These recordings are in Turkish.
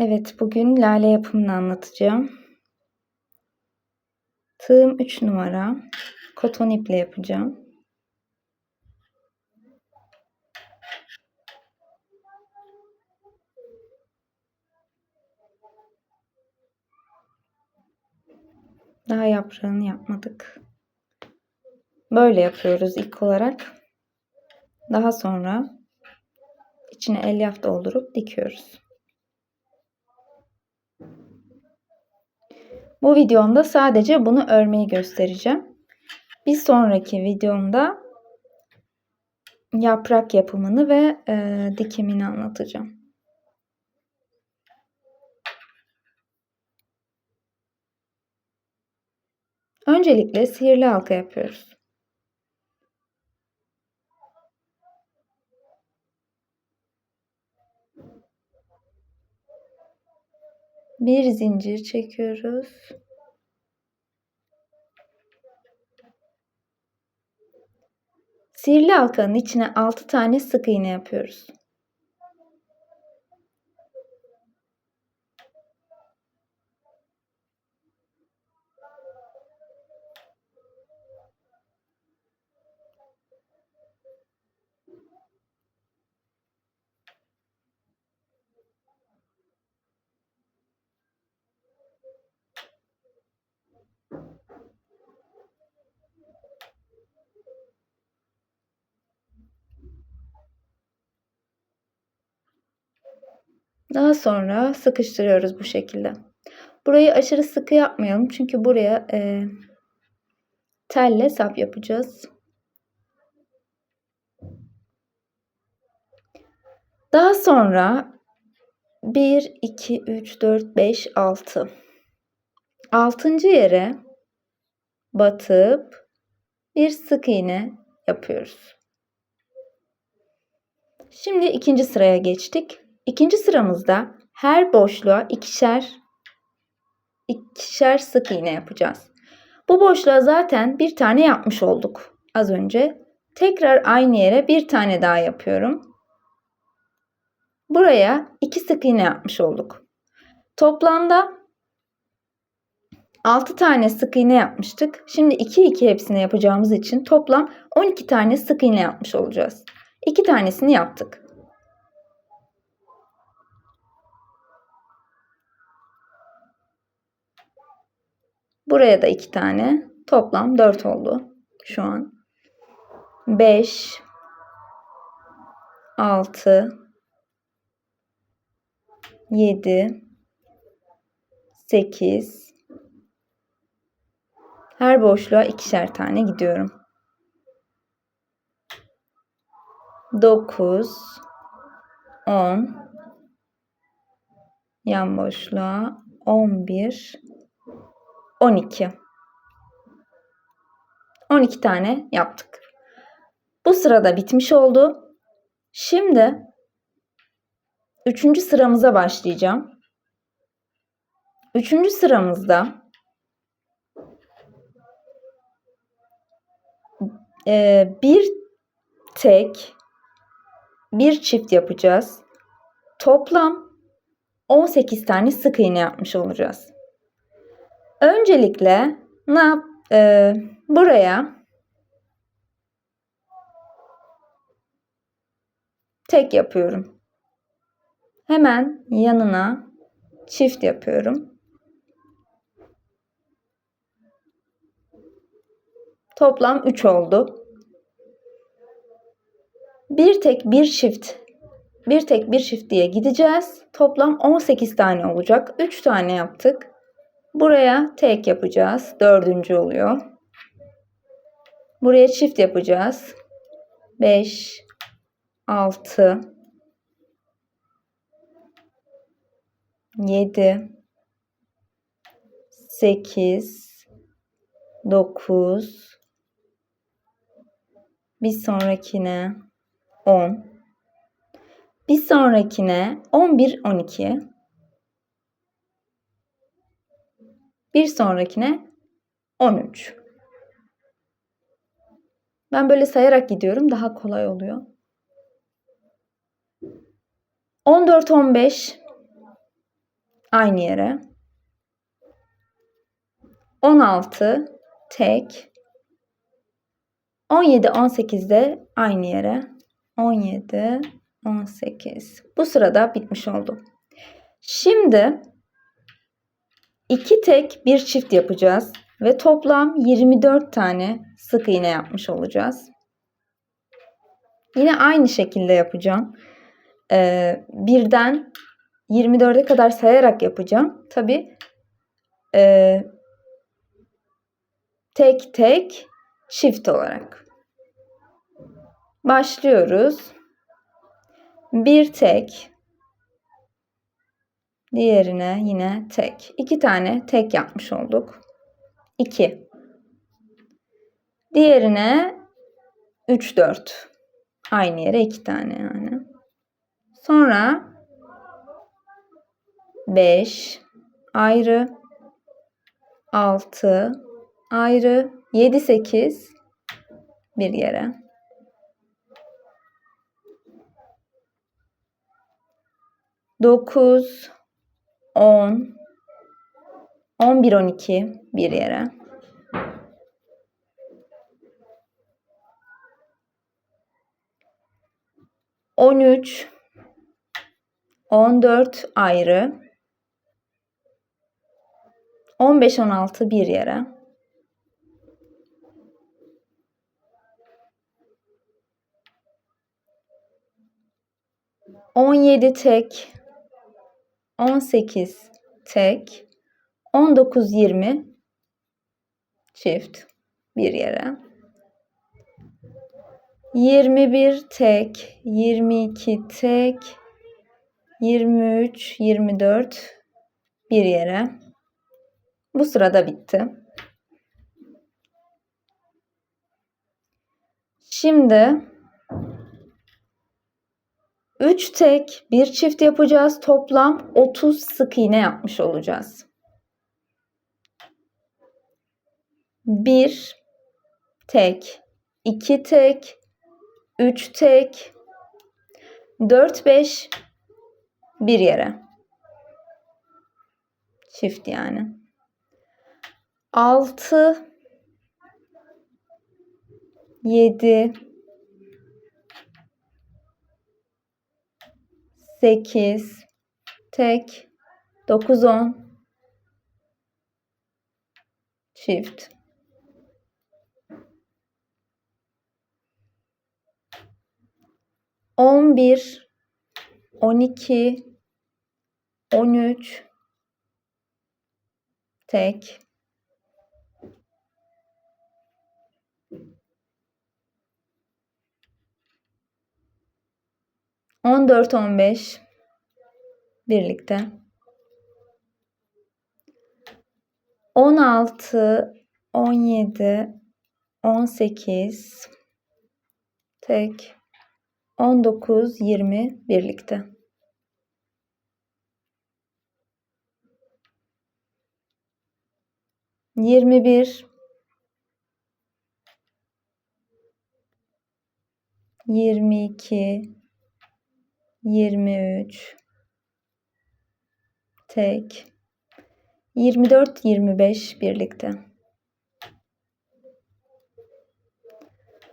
Evet, bugün lale yapımını anlatacağım. Tığım 3 numara. Koton iple yapacağım. Daha yaprağını yapmadık. Böyle yapıyoruz ilk olarak. Daha sonra içine elyaf doldurup dikiyoruz. Bu videomda sadece bunu örmeyi göstereceğim. Bir sonraki videomda yaprak yapımını ve e, dikimini anlatacağım. Öncelikle sihirli halka yapıyoruz. Bir zincir çekiyoruz. Sihirli halkanın içine 6 tane sık iğne yapıyoruz. Daha sonra sıkıştırıyoruz bu şekilde. Burayı aşırı sıkı yapmayalım. Çünkü buraya e, telle sap yapacağız. Daha sonra 1, 2, 3, 4, 5, 6. 6. yere batıp bir sık iğne yapıyoruz. Şimdi ikinci sıraya geçtik. İkinci sıramızda her boşluğa ikişer ikişer sık iğne yapacağız. Bu boşluğa zaten bir tane yapmış olduk az önce. Tekrar aynı yere bir tane daha yapıyorum. Buraya iki sık iğne yapmış olduk. Toplamda 6 tane sık iğne yapmıştık. Şimdi 2 2 hepsini yapacağımız için toplam 12 tane sık iğne yapmış olacağız. 2 tanesini yaptık. Buraya da iki tane. Toplam dört oldu şu an. Beş, altı, yedi, sekiz. Her boşluğa ikişer tane gidiyorum. Dokuz, on, yan boşluğa on bir, 12. 12 tane yaptık. Bu sırada bitmiş oldu. Şimdi 3. sıramıza başlayacağım. 3. sıramızda e, bir tek bir çift yapacağız. Toplam 18 tane sık iğne yapmış olacağız. Öncelikle ne yap? Ee, buraya tek yapıyorum. Hemen yanına çift yapıyorum. Toplam 3 oldu. Bir tek bir çift bir tek bir çift diye gideceğiz. Toplam 18 tane olacak. 3 tane yaptık. Buraya tek yapacağız. Dördüncü oluyor. Buraya çift yapacağız. 5 6 7 8 9 bir sonrakine 10 bir sonrakine 11 12 Bir sonrakine 13. Ben böyle sayarak gidiyorum. Daha kolay oluyor. 14 15 aynı yere. 16 tek. 17 18 de aynı yere. 17 18. Bu sırada bitmiş oldu. Şimdi iki tek bir çift yapacağız ve toplam 24 tane sık iğne yapmış olacağız. Yine aynı şekilde yapacağım. Ee, birden 24'e kadar sayarak yapacağım. Tabi e, tek tek çift olarak. Başlıyoruz. Bir tek. Diğerine yine tek. İki tane tek yapmış olduk. İki. Diğerine üç dört. Aynı yere iki tane yani. Sonra 5 ayrı 6 ayrı 7 8 bir yere. Dokuz, on, on bir, on iki bir yere. On üç, on dört ayrı. On beş, on altı bir yere. 17 tek, 18 tek, 19 20 çift bir yere. 21 tek, 22 tek, 23 24 bir yere. Bu sırada bitti. Şimdi 3 tek, bir çift yapacağız. Toplam 30 sık iğne yapmış olacağız. 1 tek, 2 tek, 3 tek, 4 5 bir yere. Çift yani. 6 7 8 tek 9 10 çift. On bir on iki on üç tek On dört on beş birlikte. On altı on yedi on sekiz tek on dokuz yirmi birlikte. Yirmi bir yirmi iki 23 tek. 24 25 birlikte.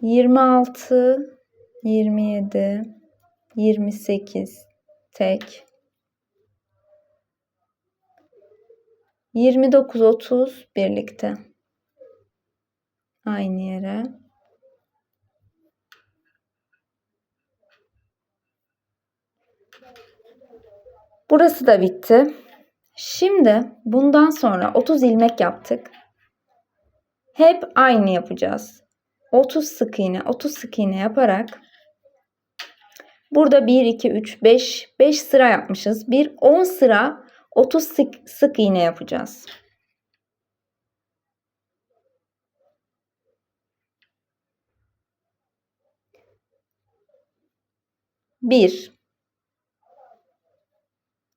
26 27 28 tek. 29 30 birlikte. Aynı yere Burası da bitti. Şimdi bundan sonra 30 ilmek yaptık. Hep aynı yapacağız. 30 sık iğne, 30 sık iğne yaparak burada 1 2 3 5 5 sıra yapmışız. Bir 10 sıra 30 sık, sık iğne yapacağız. Bir,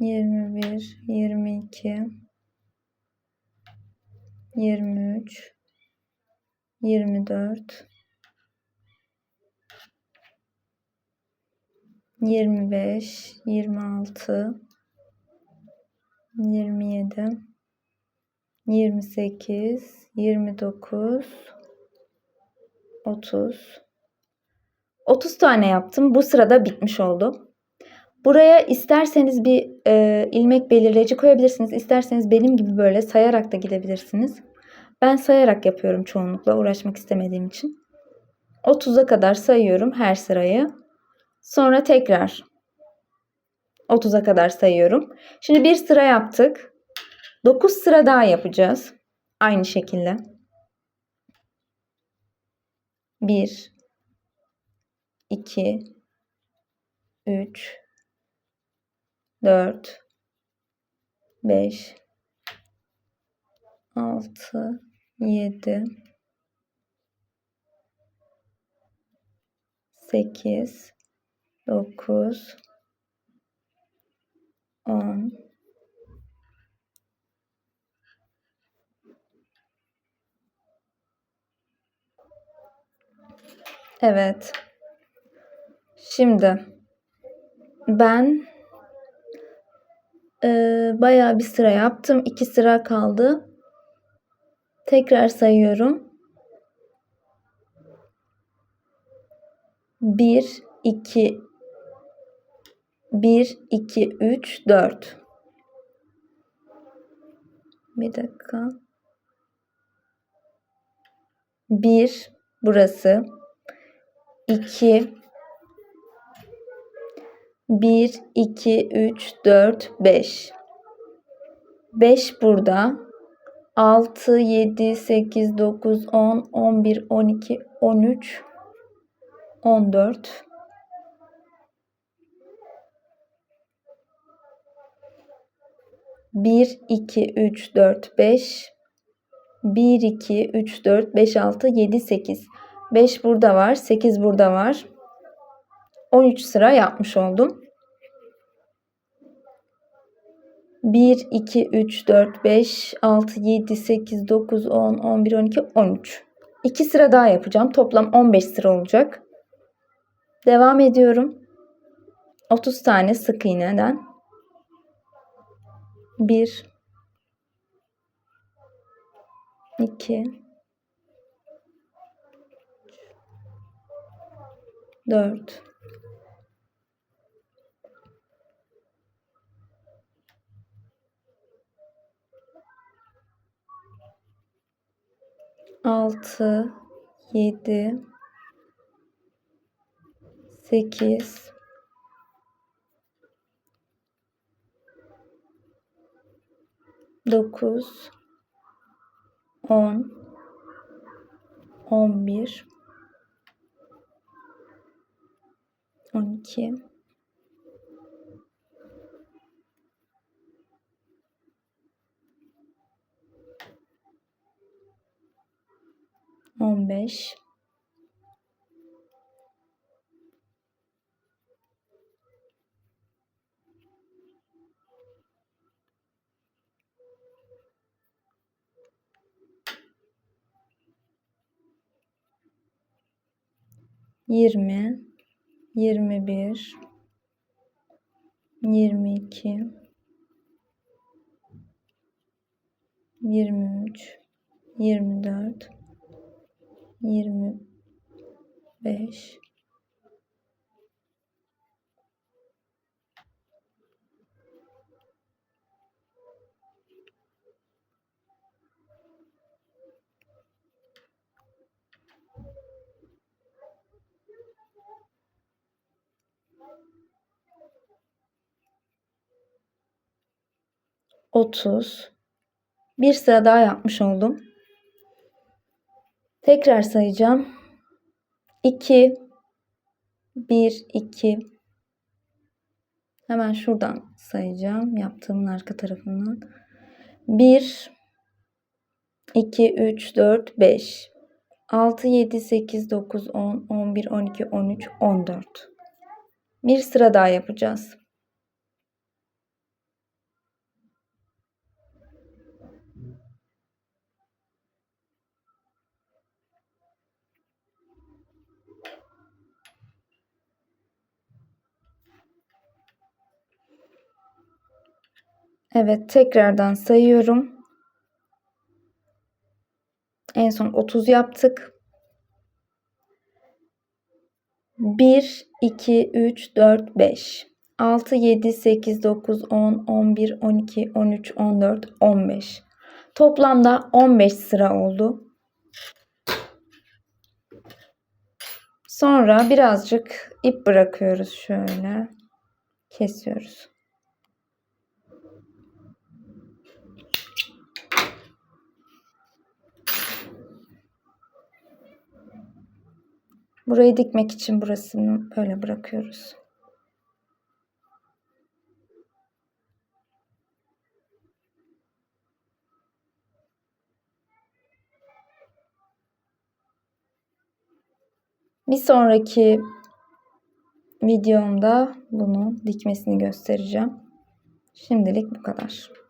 21 22 23 24 25 26 27 28 29 30 30 tane yaptım. Bu sırada bitmiş oldu. Buraya isterseniz bir e, ilmek belirleyici koyabilirsiniz. İsterseniz benim gibi böyle sayarak da gidebilirsiniz. Ben sayarak yapıyorum çoğunlukla uğraşmak istemediğim için. 30'a kadar sayıyorum her sırayı. Sonra tekrar 30'a kadar sayıyorum. Şimdi bir sıra yaptık. 9 sıra daha yapacağız. Aynı şekilde. 1 2 3 4 5 6 7 8 9 10 Evet. Şimdi ben e, bayağı bir sıra yaptım. İki sıra kaldı. Tekrar sayıyorum. 1 2 1 2 3 4 Bir dakika. 1 burası. 2 1 2 3 4 5 5 burada. 6 7 8 9 10 11 12 13 14 1 2 3 4 5 1 2 3 4 5 6 7 8 5 burada var 8 burada var 13 sıra yapmış oldum. 1 2 3 4 5 6 7 8 9 10 11 12 13 2 sıra daha yapacağım. Toplam 15 sıra olacak. Devam ediyorum. 30 tane sık iğneden. 1 2 4 6 7 8 9 10 11 12 15 20 21 22 23 yirmi beş otuz bir sıra daha yapmış oldum. Tekrar sayacağım. 2 1 2 Hemen şuradan sayacağım. Yaptığımın arka tarafından. 1 2 3 4 5 6 7 8 9 10 11 12 13 14 Bir sıra daha yapacağız. Evet, tekrardan sayıyorum. En son 30 yaptık. 1, 2, 3, 4, 5, 6, 7, 8, 9, 10, 11, 12, 13, 14, 15. Toplamda 15 sıra oldu. Sonra birazcık ip bırakıyoruz şöyle. Kesiyoruz. Burayı dikmek için burasını böyle bırakıyoruz. Bir sonraki videomda bunu dikmesini göstereceğim. Şimdilik bu kadar.